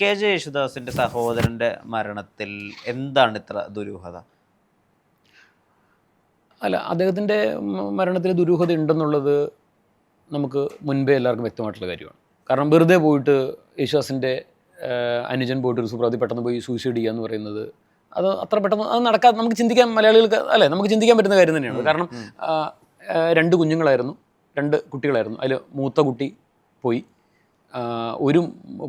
K J യേശുദാസിന്റെ സഹോദരന്റെ മരണത്തിൽ എന്താണ് ഇത്ര ദുരൂഹത? അല്ല അദ്ദേഹത്തിന്റെ മരണത്തിൽ ദുരൂഹത ഉണ്ടെന്നുള്ളത് നമുക്ക് മുൻപേ എല്ലാവർക്കും വ്യക്തമായിട്ടുള്ള കാര്യമാണ്. കാരണം വെറുതെ പോയിട്ട് യേശുദാസിന്റെ അനുജൻ പോയിട്ട് ഒരു സുപ്രാതി പെട്ടെന്ന് പോയി സൂയിസൈഡ് ചെയ്യുക എന്ന് പറയുന്നത് അത് അത്ര പെട്ടെന്ന് അത് നടക്കാതെ നമുക്ക് ചിന്തിക്കാൻ മലയാളികൾക്ക് അല്ലേ നമുക്ക് ചിന്തിക്കാൻ പറ്റുന്ന കാര്യം തന്നെയാണ്. കാരണം രണ്ട് കുഞ്ഞുങ്ങളായിരുന്നു രണ്ട് കുട്ടികളായിരുന്നു. അതിൽ മൂത്ത കുട്ടി പോയി. ഒരു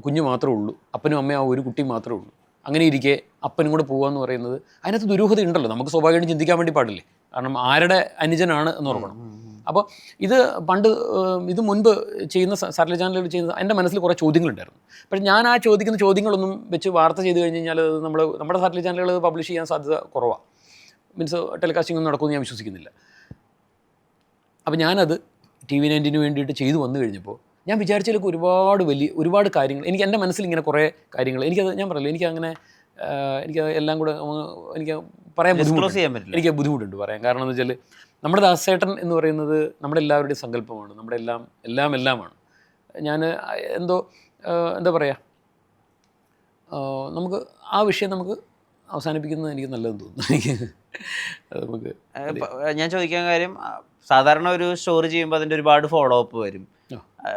കുഞ്ഞു മാത്രമേ ഉള്ളൂ. അപ്പനും അമ്മയും ആ ഒരു കുട്ടി മാത്രമേ ഉള്ളൂ. അങ്ങനെ ഇരിക്കെ അപ്പനും കൂടെ പോകാന്ന് പറയുന്നത് അതിനകത്ത് ദുരൂഹത ഉണ്ടല്ലോ. നമുക്ക് സ്വാഭാവികമായിട്ടും ചിന്തിക്കാൻ വേണ്ടി പാടില്ലേ? കാരണം ആരുടെ അനുജനാണ് എന്ന് ഓർക്കണം. അപ്പോൾ ഇത് പണ്ട് ഇത് മുൻപ് ചെയ്യുന്ന സാറ്റലൈറ്റ് ചാനലുകൾ ചെയ്യുന്ന എന്റെ മനസ്സിൽ കുറേ ചോദ്യങ്ങളുണ്ടായിരുന്നു. പക്ഷേ ഞാൻ ആ ചോദിക്കുന്ന ചോദ്യങ്ങളൊന്നും വെച്ച് വാർത്ത ചെയ്ത് കഴിഞ്ഞ് കഴിഞ്ഞാൽ നമ്മൾ നമ്മുടെ സാറ്റലൈറ്റ് ചാനലുകൾ പബ്ലിഷ് ചെയ്യാൻ സാധ്യത കുറവാണ് മീൻസ് ടെലികാസ്റ്റിംഗ് ഒന്നും നടക്കുമെന്ന് ഞാൻ വിശ്വസിക്കുന്നില്ല. അപ്പോൾ ഞാനത് ടി വി നയന്റീന് വേണ്ടിയിട്ട് ചെയ്തു വന്നു കഴിഞ്ഞപ്പോൾ ഞാൻ വിചാരിച്ചതിലൊക്കെ ഒരുപാട് വലിയ ഒരുപാട് കാര്യങ്ങൾ. എനിക്ക് എന്റെ മനസ്സിൽ ഇങ്ങനെ കുറേ കാര്യങ്ങൾ. എനിക്കത് ഞാൻ പറയില്ല എനിക്ക് അങ്ങനെ എനിക്ക് എല്ലാം കൂടെ എനിക്ക് പറയാൻ പറ്റില്ല. എനിക്ക് ബുദ്ധിമുട്ടുണ്ട് പറയാൻ. കാരണം എന്താ വെച്ചാൽ നമ്മുടെ ദാസേട്ടൻ എന്ന് പറയുന്നത് നമ്മുടെ എല്ലാവരുടെയും സങ്കല്പമാണ്. നമ്മുടെ എല്ലാം എല്ലാം എല്ലാമാണ്. ഞാൻ എന്തോ എന്താ പറയുക നമുക്ക് ആ വിഷയം നമുക്ക് അവസാനിപ്പിക്കുന്നത് എനിക്ക് നല്ലതെന്ന് തോന്നുന്നു. എനിക്ക് നമുക്ക് ഞാൻ ചോദിക്കാൻ കാര്യം സാധാരണ ഒരു സ്റ്റോറി ചെയ്യുമ്പോൾ അതിന്റെ ഒരുപാട് ഫോളോ അപ്പ് വരും.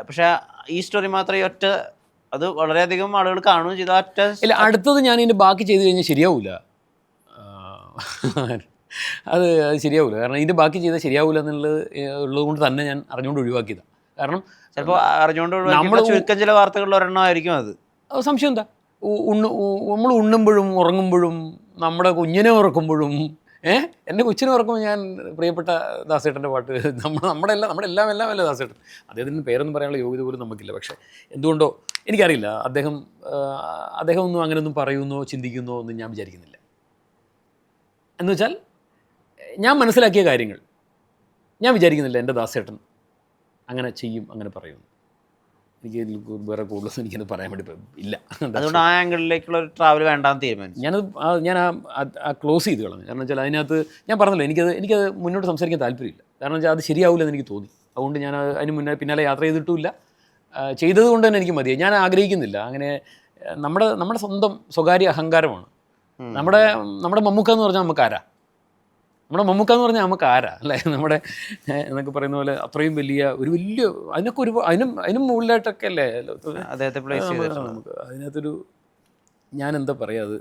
പക്ഷെ ഈ സ്റ്റോറി മാത്രമേ ഒറ്റ അത് വളരെയധികം ആളുകൾ കാണുകയും ചെയ്തു. ഒറ്റ ഇല്ല അടുത്തത് ഞാൻ ഇതിന്റെ ബാക്കി ചെയ്ത് കഴിഞ്ഞാൽ ശരിയാവില്ല അത് അത് ശരിയാവില്ല കാരണം ഇതിന്റെ ബാക്കി ചെയ്താൽ ശരിയാവില്ല എന്നുള്ളത് ഉള്ളത് കൊണ്ട് തന്നെ ഞാൻ അറിഞ്ഞുകൊണ്ട് ഒഴിവാക്കിയതാണ് കാരണം ചിലപ്പോൾ അറിഞ്ഞുകൊണ്ട് നമ്മൾ ചുരുക്കം ചില വാർത്തകളിൽ ഒരെണ്ണമായിരിക്കും അത്. സംശയം എന്താ ഉണ്ണു നമ്മൾ ഉണ്ണുമ്പോഴും ഉറങ്ങുമ്പോഴും നമ്മുടെ കുഞ്ഞിനെ ഉറക്കുമ്പോഴും ഏഹ് എന്റെ കൊച്ചിനെ ഉറക്കുമ്പോൾ ഞാൻ പ്രിയപ്പെട്ട ദാസേട്ടന്റെ പാട്ട് നമ്മൾ നമ്മുടെ എല്ലാം നമ്മുടെ എല്ലാം എല്ലാം അല്ല ദാസേട്ടൻ? അദ്ദേഹത്തിന്റെ പേരൊന്നും പറയാനുള്ള യോഗ്യത പോലും നമുക്കില്ല. പക്ഷേ എന്തുകൊണ്ടോ എനിക്കറിയില്ല. അദ്ദേഹം അദ്ദേഹം ഒന്നും അങ്ങനെയൊന്നും പറയുന്നോ ചിന്തിക്കുന്നോ ഒന്നും ഞാൻ വിചാരിക്കുന്നില്ല. എന്ന് വെച്ചാൽ ഞാൻ മനസ്സിലാക്കിയ കാര്യങ്ങൾ. ഞാൻ വിചാരിക്കുന്നില്ല എന്റെ ദാസേട്ടൻ അങ്ങനെ ചെയ്യും അങ്ങനെ പറയും എനിക്ക് വേറെ കൂടുതലൊന്നും എനിക്കത് പറയാൻ വേണ്ടി ഇല്ല. അതുകൊണ്ട് ആ ആംഗിളിലേക്കുള്ള ഒരു ട്രാവൽ വേണ്ടാന്ന് തീരുമാനിച്ചു. ഞാനത് ഞാൻ ആ ക്ലോസ് ചെയ്ത് കളഞ്ഞു. കാരണം വെച്ചാൽ അതിനകത്ത് ഞാൻ പറഞ്ഞല്ലോ എനിക്കത് എനിക്കത് മുന്നോട്ട് സംസാരിക്കാൻ താല്പര്യമില്ല. കാരണം വെച്ചാൽ അത് ശരിയാവില്ല എന്ന് എനിക്ക് തോന്നി. അതുകൊണ്ട് ഞാൻ അത് അതിന് മുന്നേ പിന്നാലെ യാത്ര ചെയ്തിട്ടുമില്ല. ചെയ്തതുകൊണ്ട് ചെയ്തത് കൊണ്ട് തന്നെ എനിക്ക് മതിയായി. ഞാൻ ആഗ്രഹിക്കുന്നില്ല. അങ്ങനെ നമ്മുടെ നമ്മുടെ സ്വന്തം സ്വകാര്യ അഹങ്കാരമാണ്. നമ്മുടെ നമ്മുടെ മമ്മൂക്ക എന്ന് പറഞ്ഞാൽ നമുക്ക് ആരാ നമ്മുടെ മമ്മൂക്ക എന്ന് പറഞ്ഞാൽ നമുക്ക് ആരാ? അല്ലേ? നമ്മുടെ എന്നൊക്കെ പറയുന്ന പോലെ അത്രയും വലിയ ഒരു വലിയ അതിനൊക്കെ ഒരു അതിനും അതിനും മുകളിലായിട്ടൊക്കെ അല്ലേ? അദ്ദേഹത്തെ നമുക്ക് അതിനകത്തൊരു ഞാൻ എന്താ പറയുക അത്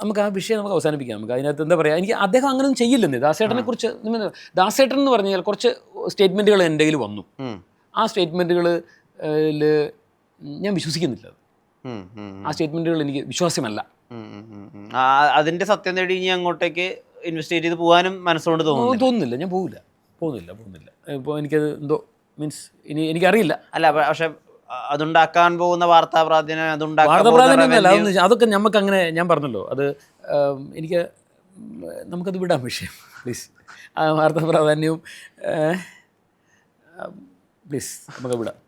നമുക്ക് ആ വിഷയം നമുക്ക് അവസാനിപ്പിക്കാം. നമുക്ക് അതിനകത്ത് എന്താ പറയുക എനിക്ക് അദ്ദേഹം അങ്ങനെയൊന്നും ചെയ്യില്ലെന്നേ. ദാസേട്ടനെ കുറിച്ച് ദാസേട്ടൻ എന്ന് പറഞ്ഞാൽ കുറച്ച് സ്റ്റേറ്റ്മെന്റുകൾ എന്റെ കയ്യിൽ വന്നു. ആ സ്റ്റേറ്റ്മെന്റുകൾ ഞാൻ വിശ്വസിക്കുന്നില്ല ആ സ്റ്റേറ്റ്മെന്റുകൾ എനിക്ക് വിശ്വാസ്യമല്ല. അതിന്റെ സത്യം തേടി ഇനി അങ്ങോട്ടേക്ക് ഇൻവെസ്റ്റിഗേറ്റ് ചെയ്ത് പോകാനും മനസ്സുകൊണ്ട് തോന്നുന്നു തോന്നുന്നില്ല. ഞാൻ പോകില്ല പോകുന്നില്ല പോകുന്നില്ല ഇപ്പോൾ എനിക്കത് എന്തോ മീൻസ് ഇനി എനിക്കറിയില്ല. അല്ല പക്ഷെ അതുണ്ടാക്കാൻ പോകുന്ന വാർത്താ പ്രാധാന്യം അതുണ്ടാക്കാൻ അതൊക്കെ നമുക്ക് അങ്ങനെ ഞാൻ പറഞ്ഞല്ലോ. അത് എനിക്ക് നമുക്കത് വിടാം വിഷയം. പ്ലീസ് ആ വാർത്താ പ്രാധാന്യവും പ്ലീസ് നമുക്ക് വിടാം.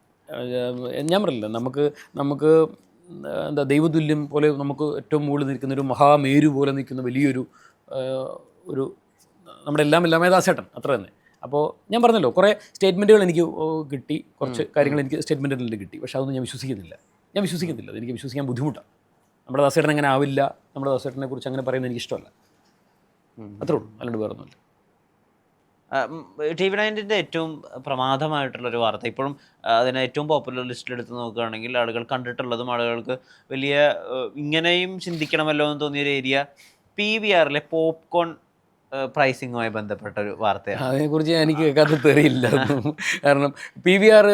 ഞാൻ പറഞ്ഞില്ല നമുക്ക് നമുക്ക് എന്താ ദൈവതുല്യം പോലെ നമുക്ക് ഏറ്റവും മുകളിൽ നിൽക്കുന്ന ഒരു മഹാമേരു പോലെ നിൽക്കുന്ന വലിയൊരു ഒരു നമ്മുടെ എല്ലാം എല്ലാമേ ദാസേട്ടൻ അത്ര തന്നെ. അപ്പോൾ ഞാൻ പറഞ്ഞല്ലോ കുറേ സ്റ്റേറ്റ്മെന്റുകൾ എനിക്ക് കിട്ടി. കുറച്ച് കാര്യങ്ങൾ എനിക്ക് സ്റ്റേറ്റ്മെന്റുകളിൽ കിട്ടി. പക്ഷേ അതൊന്നും ഞാൻ വിശ്വസിക്കുന്നില്ല. ഞാൻ വിശ്വസിക്കുന്നില്ല. എനിക്ക് വിശ്വസിക്കാൻ ബുദ്ധിമുട്ടാണ് നമ്മുടെ ദാസേട്ടൻ അങ്ങനെ ആവില്ല. നമ്മുടെ ദാസേട്ടനെ കുറിച്ച് അങ്ങനെ പറയുന്നത് എനിക്ക് ഇഷ്ടമല്ല. അത്രേ ഉള്ളൂ. അല്ലാണ്ട് വേറെ ഒന്നുമില്ല ടി വി നയന്റിന്റെ ഏറ്റവും പ്രമാദമായിട്ടുള്ളൊരു വാർത്ത. ഇപ്പോഴും അതിനെ ഏറ്റവും പോപ്പുലർ ലിസ്റ്റിൽ എടുത്ത് നോക്കുകയാണെങ്കിൽ ആളുകൾ കണ്ടിട്ടുള്ളതും ആളുകൾക്ക് വലിയ ഇങ്ങനെയും ചിന്തിക്കണമല്ലോ എന്ന് തോന്നിയൊരു ഏരിയ പി വി ആറിലെ പോപ്കോൺ പ്രൈസിങ്ങുമായി ബന്ധപ്പെട്ട ഒരു വാർത്തയാണ്. അതിനെക്കുറിച്ച് എനിക്ക് കഥ തെറിയില്ല കാരണം പി വി ആർ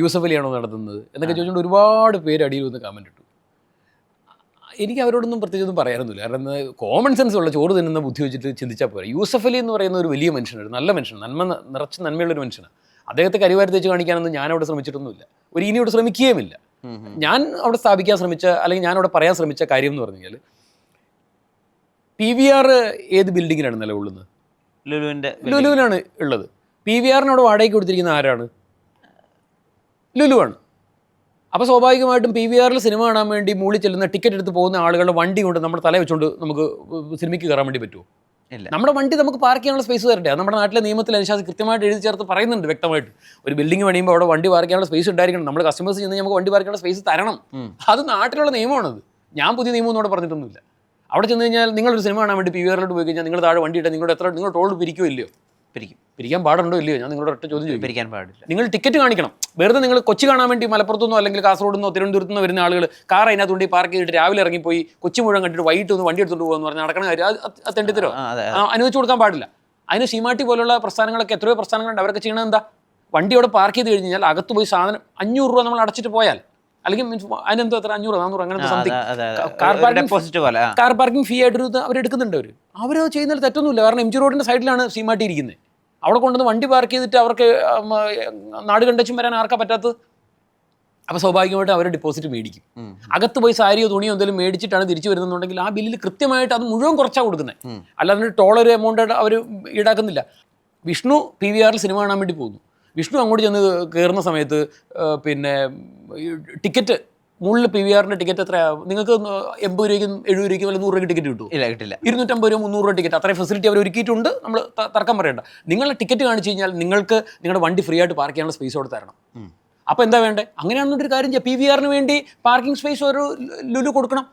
യൂസഫ് അലിയാണോ നടത്തുന്നത്? എന്നൊക്കെ ചോദിച്ചുകൊണ്ട് ഒരുപാട് പേര് അടിയിൽ വന്ന് കമന്റ് ഇട്ടു. എനിക്ക് അവരോടൊന്നും പ്രത്യേകിച്ചൊന്നും പറയാനൊന്നുമില്ല. കാരണം കോമൺ സെൻസ് ഉള്ള ചോറ് തിന്നുന്ന ബുദ്ധി വെച്ചിട്ട് ചിന്തിച്ചാൽ പോരാ. യൂസഫ് അലി എന്ന് പറയുന്ന ഒരു വലിയ മനുഷ്യനാണ് നല്ല മനുഷ്യൻ നന്മ നിറച്ച് നന്മയുള്ളൊരു മനുഷ്യനാണ്. അദ്ദേഹത്തെ കരിവാരി തേച്ച് കാണിക്കാനൊന്നും ഞാൻ അവിടെ ശ്രമിച്ചിട്ടൊന്നുമില്ല. ഒരു ഇനി ഇനിയോട് ശ്രമിക്കുകയുമില്ല. ഞാൻ അവിടെ സ്ഥാപിക്കാൻ ശ്രമിച്ച അല്ലെങ്കിൽ ഞാൻ അവിടെ പറയാൻ ശ്രമിച്ച കാര്യം എന്ന് പറഞ്ഞു കഴിഞ്ഞാൽ പി വി ആർ ഏത് ബിൽഡിങ്ങിലാണ് നിലകൊള്ളുന്നത്? ലുലുവിന്റെ ലുലുവിനാണ് ഉള്ളത്. പി വി ആറിനോട് വാടകയ്ക്ക് കൊടുത്തിരിക്കുന്ന ആരാണ്? ലുലുവാണ്. അപ്പോൾ സ്വാഭാവികമായിട്ടും പി വി ആറിൽ സിനിമ കാണാൻ വേണ്ടി മൂളി ചെല്ലുന്ന ടിക്കറ്റ് എടുത്ത് പോകുന്ന ആളുകളുടെ വണ്ടി കൊണ്ട് നമ്മുടെ തല വെച്ചുകൊണ്ട് നമുക്ക് സിനിമയ്ക്ക് കയറാൻ വേണ്ടി പറ്റുമോ ഇല്ല. നമ്മുടെ വണ്ടി നമുക്ക് പാർക്ക് ചെയ്യാനുള്ള സ്പേസ് തരട്ടെ നമ്മുടെ നാട്ടിലെ നിയമത്തിൽ അനുശാസി കൃത്യമായിട്ട് എഴുതി ചേർത്ത് പറയുന്നുണ്ട് വ്യക്തമായിട്ട്. ഒരു ബിൽഡിംഗ് പണിയുമ്പോൾ അവിടെ വണ്ടി പാർക്ക് ചെയ്യാനുള്ള സ്പേസ് ഉണ്ടായിരിക്കണം. നമ്മുടെ കസ്റ്റമേഴ്സ് ചെന്ന് നമുക്ക് വണ്ടി പാർക്ക് ചെയ്യാനുള്ള സ്പേസ് തരണം. അത് നാട്ടിലുള്ള നിയമമാണ് ഞാൻ പുതിയ നിയമം എന്നോട് പറഞ്ഞിട്ടൊന്നുമില്ല. അവിടെ ചെന്ന് കഴിഞ്ഞാൽ നിങ്ങളൊരു സിനിമ കാണാൻ വേണ്ടി പി വി ആറിലോട്ട് പോയി കഴിഞ്ഞാൽ നിങ്ങൾ താഴെ വണ്ടി ഇട്ടാൽ നിങ്ങളുടെ എത്ര നിങ്ങൾ ടോൾ പിരിക്കുമോ ഇല്ലയോ? പിരിക്കും. പിരിക്കാൻ പാടുണ്ടോ ഇല്ലയോ? ഞാൻ നിങ്ങളോട് ഒറ്റ ചോദ്യം ചോദിക്കും പിരിക്കാൻ പാടില്ല. നിങ്ങൾ ടിക്കറ്റ് കാണിക്കണം. വെറുതെ നിങ്ങൾ കൊച്ചി കാണാൻ വേണ്ടി മലപ്പുറത്തുനിന്നോ അല്ലെങ്കിൽ കാസർഗോഡ് നിന്നോ തിരുവനന്തപുരത്ത് നിന്നോ വരുന്ന ആളുകൾ കാർ അതിനകത്ത് കൊണ്ട് പാർക്ക് ചെയ്തിട്ട് രാവിലെ ഇറങ്ങിപ്പോയി കൊച്ചി മുഴുവൻ കണ്ടിട്ട് വൈകിട്ട് ഒന്ന് വണ്ടി എടുത്തുകൊണ്ട് പോകുമെന്ന് പറഞ്ഞാൽ നടക്കണ കാര്യം അത് തെണ്ടിത്തരോ അനുവദിച്ചു കൊടുക്കാൻ പാടില്ല. അതിന് സീമാട്ടി പോലുള്ള പ്രസ്ഥാനങ്ങളൊക്കെ എത്രയോ പ്രസ്ഥാനങ്ങളുണ്ട്. അവരൊക്കെ ചെയ്യണത് എന്താ? വണ്ടി അവിടെ പാർക്ക് ചെയ്ത് കഴിഞ്ഞാൽ അകത്ത് പോയി സാധനം അഞ്ഞൂറ് രൂപ നമ്മൾ അടച്ചിട്ട് പോയാൽ. അല്ലെങ്കിൽ മീൻസ് അതിനെന്തോ എത്ര അഞ്ഞൂറ് നാനൂറ് അങ്ങനെ something car parking car parking fee ആയിട്ട് അവർ എടുക്കുന്നുണ്ട് അവർ അവർ ചെയ്യുന്നതിൽ തെറ്റൊന്നുമില്ല. കാരണം എം ജി റോഡിന്റെ സൈഡിലാണ് സീമാട്ടി ഇരിക്കുന്നത്. അവിടെ കൊണ്ടുവന്ന് വണ്ടി പാർക്ക് ചെയ്തിട്ട് അവർക്ക് നാട് കണ്ടച്ചും വരാൻ ആർക്കാ പറ്റാത്തത്? അപ്പോൾ സ്വാഭാവികമായിട്ട് അവർ ഡിപ്പോസിറ്റ് മേടിക്കും. അകത്ത് പോയി സാരിയോ തുണിയോ എന്തെങ്കിലും മേടിച്ചിട്ടാണ് തിരിച്ചു വരുന്നുണ്ടെങ്കിൽ ആ ബില്ലിൽ കൃത്യമായിട്ട് അത് മുഴുവൻ കുറച്ചാ കൊടുക്കുന്നത്. അല്ലാതെ ടോൾ ഒരു എമൗണ്ട് അവർ ഈടാക്കുന്നില്ല. വിഷ്ണു പി വി ആറിൽ സിനിമ കാണാൻ വേണ്ടി പോകുന്നു. വിഷ്ണു അങ്ങോട്ട് ചെന്ന് കയറുന്ന സമയത്ത് പിന്നെ ടിക്കറ്റ് മുകളിൽ പി വി ആറിന്റെ ടിക്കറ്റ് എത്ര നിങ്ങൾക്ക് എൺപത് രൂപയ്ക്കും എഴുപത് രൂപയ്ക്കും അല്ലെങ്കിൽ നൂറ് രൂപയ്ക്ക് ടിക്കറ്റ് കിട്ടും ഇല്ല കിട്ടില്ല. ഇരുന്നൂറ്റമ്പത് രൂപ മുന്നൂറ് രൂപ ടിക്കറ്റ് അത്രയും ഫെസിലിറ്റി അവർ ഒരുക്കിയിട്ടുണ്ട്. നമ്മൾ തർക്കം പറയണ്ട. നിങ്ങളുടെ ടിക്കറ്റ് കാണിച്ചു കഴിഞ്ഞാൽ നിങ്ങൾക്ക് നിങ്ങളുടെ വണ്ടി ഫ്രീ ആയിട്ട് പാർക്ക് ചെയ്യാനുള്ള സ്പേസ് അവിടെ തരണം. അപ്പോൾ എന്താ വേണ്ടേ? അങ്ങനെയാണെന്നൊരു കാര്യം ചെയ്യാം. പി വി ആറിന് വേണ്ടി പാർക്കിംഗ് സ്പേസ് ഒരു ലുലു കൊടുക്കണം.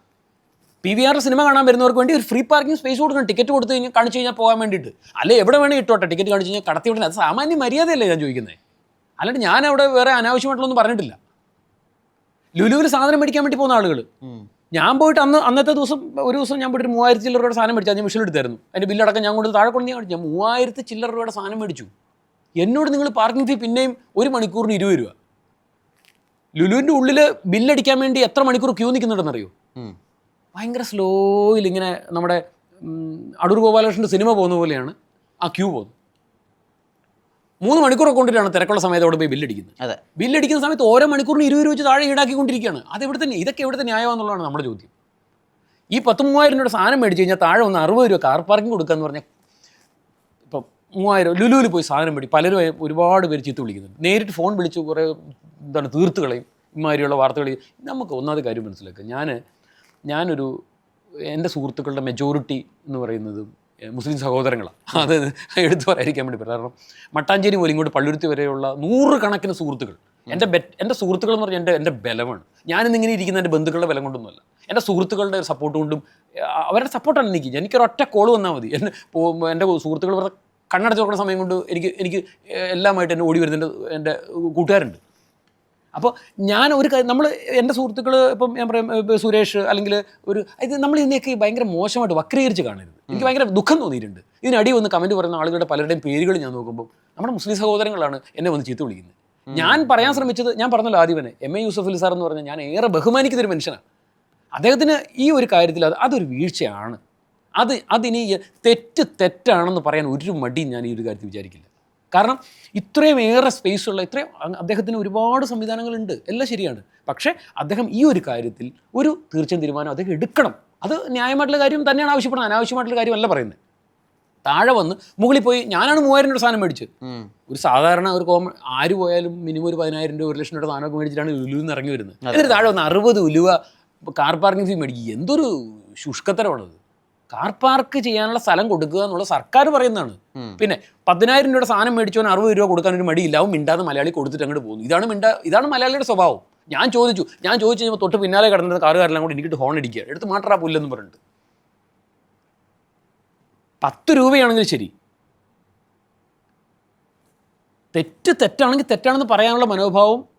പി വി ആറിൽ സിനിമ കാണാൻ വരുന്നവർക്ക് വേണ്ടി ഒരു ഫ്രീ പാർക്കിംഗ് സ്പേസ് കൊടുക്കണം. ടിക്കറ്റ് കൊടുത്തു കഴിഞ്ഞാൽ കാണിച്ചു കഴിഞ്ഞാൽ പോകാൻ വേണ്ടിയിട്ട്. അല്ലെ എവിടെ വേണേ ഇട്ടോട്ടെ ടിക്കറ്റ് കാണിച്ചു കഴിഞ്ഞാൽ കടത്തി വിടുന്നത് അത് സാമാന്യ മര്യാദയല്ലേ ഞാൻ ചോദിക്കുന്നത് അല്ലാണ്ട് ഞാൻ അവിടെ വേറെ അനാവശ്യമായിട്ടുള്ളൊന്നും പറഞ്ഞിട്ടില്ല. ലുലുവിൽ സാധനം മേടിക്കാൻ വേണ്ടി പോകുന്ന ആളുകൾ ഞാൻ പോയിട്ട് അന്ന് അന്നത്തെ ദിവസം ഒരു ദിവസം ഞാൻ പോയിട്ട് മൂവായിരത്തി ചില്ലറ രൂപയുടെ സാധനം മേടിച്ചു ഞാൻ മിഷൻ എടുത്തായിരുന്നു അതിന്റെ ബില്ലടക്കം ഞാൻ കൊണ്ട് താഴെ കൊണ്ട് ഞാൻ. ഞാൻ മൂവായിരത്തി ചില്ലറ രൂപയുടെ സാധനം മേടിച്ചു. എന്നോട് നിങ്ങൾ പാർക്കിംഗ് ഫീ പിന്നെയും ഒരു മണിക്കൂറിന് ഇരുപത് രൂപ. ലുലുവിന്റെ ഉള്ളിൽ ബില്ലടിക്കാൻ വേണ്ടി എത്ര മണിക്കൂർ ക്യൂ നിൽക്കുന്നുണ്ടെന്നറിയോ അറിയോ ഭയങ്കര സ്ലോയിൽ ഇങ്ങനെ നമ്മുടെ അടൂർ ഗോപാലകൃഷ്ണന്റെ സിനിമ പോകുന്ന പോലെയാണ് ആ ക്യൂ പോകുന്നത്. മൂന്ന് മണിക്കൂർ കൊണ്ടിട്ടാണ് തിരക്കുള്ള സമയത്ത് അവിടെ പോയി ബില്ലടിക്കുന്നത്. അതെ. ബില്ലടിക്കുന്ന സമയത്ത് ഓരോ മണിക്കൂറിന് ഇരുപത് രൂപ വെച്ച് താഴെ ഈടാക്കിക്കൊണ്ടിരിക്കുകയാണ്. അത് ഇവിടെ തന്നെ ഇതൊക്കെ എവിടുത്തെ ന്യായമാണെന്നുള്ളതാണ് നമ്മുടെ ചോദ്യം. ഈ പത്ത് മൂവായിരം രൂപയുടെ സാധനം മേടിച്ച് കഴിഞ്ഞാൽ താഴെ ഒന്ന് അറുപത് രൂപ കാർ പാർക്കിംഗ് കൊടുക്കുക എന്ന് പറഞ്ഞാൽ ഇപ്പം മൂവായിരം ലുലുവിൽ പോയി സാധനം മേടി പലരും ഒരുപാട് പേര് ചീത്ത വിളിക്കുന്നുണ്ട്. നേരിട്ട് ഫോൺ വിളിച്ച് കുറേ എന്താണ് തീർത്ത് കളയും ഇമാതിരിയുള്ള വാർത്തകൾ നമുക്ക് ഒന്നാമത് കാര്യം മനസ്സിലാക്കുക. ഞാൻ ഞാനൊരു എന്റെ സുഹൃത്തുക്കളുടെ മെജോറിറ്റി എന്ന് പറയുന്നത് മുസ്ലിം സഹോദരങ്ങളാണ് അത് എടുത്തു പറയാതിരിക്കാൻ വേണ്ടി പറയാം കാരണം മട്ടാഞ്ചേരി മുതൽ ഇങ്ങോട്ട് പള്ളുരുത്തി വരെയുള്ള നൂറുകണക്കിന് സുഹൃത്തുക്കൾ. എന്റെ ബെ എന്റെ സുഹൃത്തുക്കൾ എന്ന് പറഞ്ഞാൽ എന്റെ എന്റെ ബലമാണ്. ഞാനിന്ന് ഇങ്ങനെ ഇരിക്കുന്ന എന്റെ ബന്ധുക്കളുടെ ബലം കൊണ്ടൊന്നുമല്ല. എന്റെ സുഹൃത്തുക്കളുടെ സപ്പോർട്ട് കൊണ്ടും അവരുടെ സപ്പോർട്ടാണ് എനിക്ക്. എനിക്കൊരു ഒറ്റ കോൾ വന്നാൽ മതി. എന്റെ എന്റെ സുഹൃത്തുക്കൾ വെറുതെ കണ്ണടച്ച് നോക്കുന്ന സമയം കൊണ്ട് എനിക്ക് എനിക്ക് എല്ലാമായിട്ട് എന്നെ ഓടി വരുന്ന എന്റെ കൂട്ടുകാരുണ്ട്. അപ്പോൾ ഞാൻ ഒരു കാര്യം നമ്മൾ എന്റെ സുഹൃത്തുക്കൾ ഇപ്പം ഞാൻ പറയും സുരേഷ് അല്ലെങ്കിൽ ഒരു ഇത് നമ്മൾ ഇതിനെയൊക്കെ ഭയങ്കര മോശമായിട്ട് വക്രീകരിച്ച് കാണരുത്. എനിക്ക് ഭയങ്കര ദുഃഖം തോന്നിയിട്ടുണ്ട്. ഇതിനടി വന്ന് കമന്റ് പറയുന്ന ആളുകളുടെ പലരുടെയും പേരുകൾ ഞാൻ നോക്കുമ്പോൾ നമ്മുടെ മുസ്ലിം സഹോദരങ്ങളാണ് എന്നെ വന്ന് ചീത്ത വിളിക്കുന്നത്. ഞാൻ പറയാൻ ശ്രമിച്ചത് ഞാൻ പറഞ്ഞല്ലോ ആദ്യം തന്നെ M. A. Yusuf Ali sir എന്ന് പറഞ്ഞാൽ ഞാൻ ഏറെ ബഹുമാനിക്കുന്നൊരു മനുഷ്യനാണ്. അദ്ദേഹത്തിന് ഈ ഒരു കാര്യത്തിൽ അത് അതൊരു വീഴ്ചയാണ്. അത് അതിനി തെറ്റ് തെറ്റാണെന്ന് പറയാൻ ഒരു മടിയും ഞാൻ ഈ ഒരു കാര്യത്തിൽ വിചാരിക്കില്ല. കാരണം ഇത്രയും ഏറെ സ്പേസ് ഉള്ള ഇത്രയും അദ്ദേഹത്തിന് ഒരുപാട് സംവിധാനങ്ങളുണ്ട്. എല്ലാം ശരിയാണ്. പക്ഷേ അദ്ദേഹം ഈ ഒരു കാര്യത്തിൽ ഒരു തീർച്ചയായും തീരുമാനം അദ്ദേഹം എടുക്കണം. അത് ന്യായമായിട്ടുള്ള കാര്യം തന്നെയാണ് ആവശ്യപ്പെടുന്നത്. അനാവശ്യമായിട്ടുള്ള കാര്യമല്ല പറയുന്നത്. താഴെ വന്ന് മുകളിൽ പോയി ഞാനാണ് മൂവായിരം രൂപ സാധനം മേടിച്ചത്. ഒരു സാധാരണ ഒരു കോമൺ ആര് പോയാലും മിനിമം ഒരു പതിനായിരം രൂപ ഒരു ലക്ഷം രൂപ സാധനമൊക്കെ മേടിച്ചിട്ടാണ് ഉലുവിൽ നിന്ന് ഇറങ്ങി വരുന്നത്. എന്നിട്ട് താഴെ വന്ന് അറുപത് ഉലുവ കാർ പാർക്കിംഗ് ഫീ മേടിക്കുക എന്തൊരു ശുഷ്കത്തരമാണത്. കാർ പാർക്ക് ചെയ്യാനുള്ള സ്ഥലം കൊടുക്കുക എന്നുള്ള സർക്കാർ പറയുന്നതാണ്. പിന്നെ പതിനായിരം രൂപയുടെ സാധനം മേടിച്ചവൻ അറുപത് രൂപ കൊടുക്കാൻ ഒരു മടിയില്ല. അവൻ മിണ്ടാതെ മലയാളി കൊടുത്തിട്ട് അങ്ങോട്ട് പോകുന്നു. ഇതാണ് മിണ്ടാ ഇതാണ് മലയാളിയുടെ സ്വഭാവം. ഞാൻ ചോദിച്ചു ഞാൻ ചോദിച്ചു കഴിഞ്ഞപ്പോൾ തൊട്ട് പിന്നാലെ കിടന്നത് കാറുകാരെല്ലാം കൂടി എനിക്കിട്ട് ഹോൺ അടിക്കുക. എടുത്ത് മാറ്റാ പുല്ലെന്ന് പറഞ്ഞിട്ട്. പത്ത് രൂപയാണെങ്കിൽ ശരി. തെറ്റ് തെറ്റാണെങ്കിൽ തെറ്റാണെന്ന് പറയാനുള്ള മനോഭാവം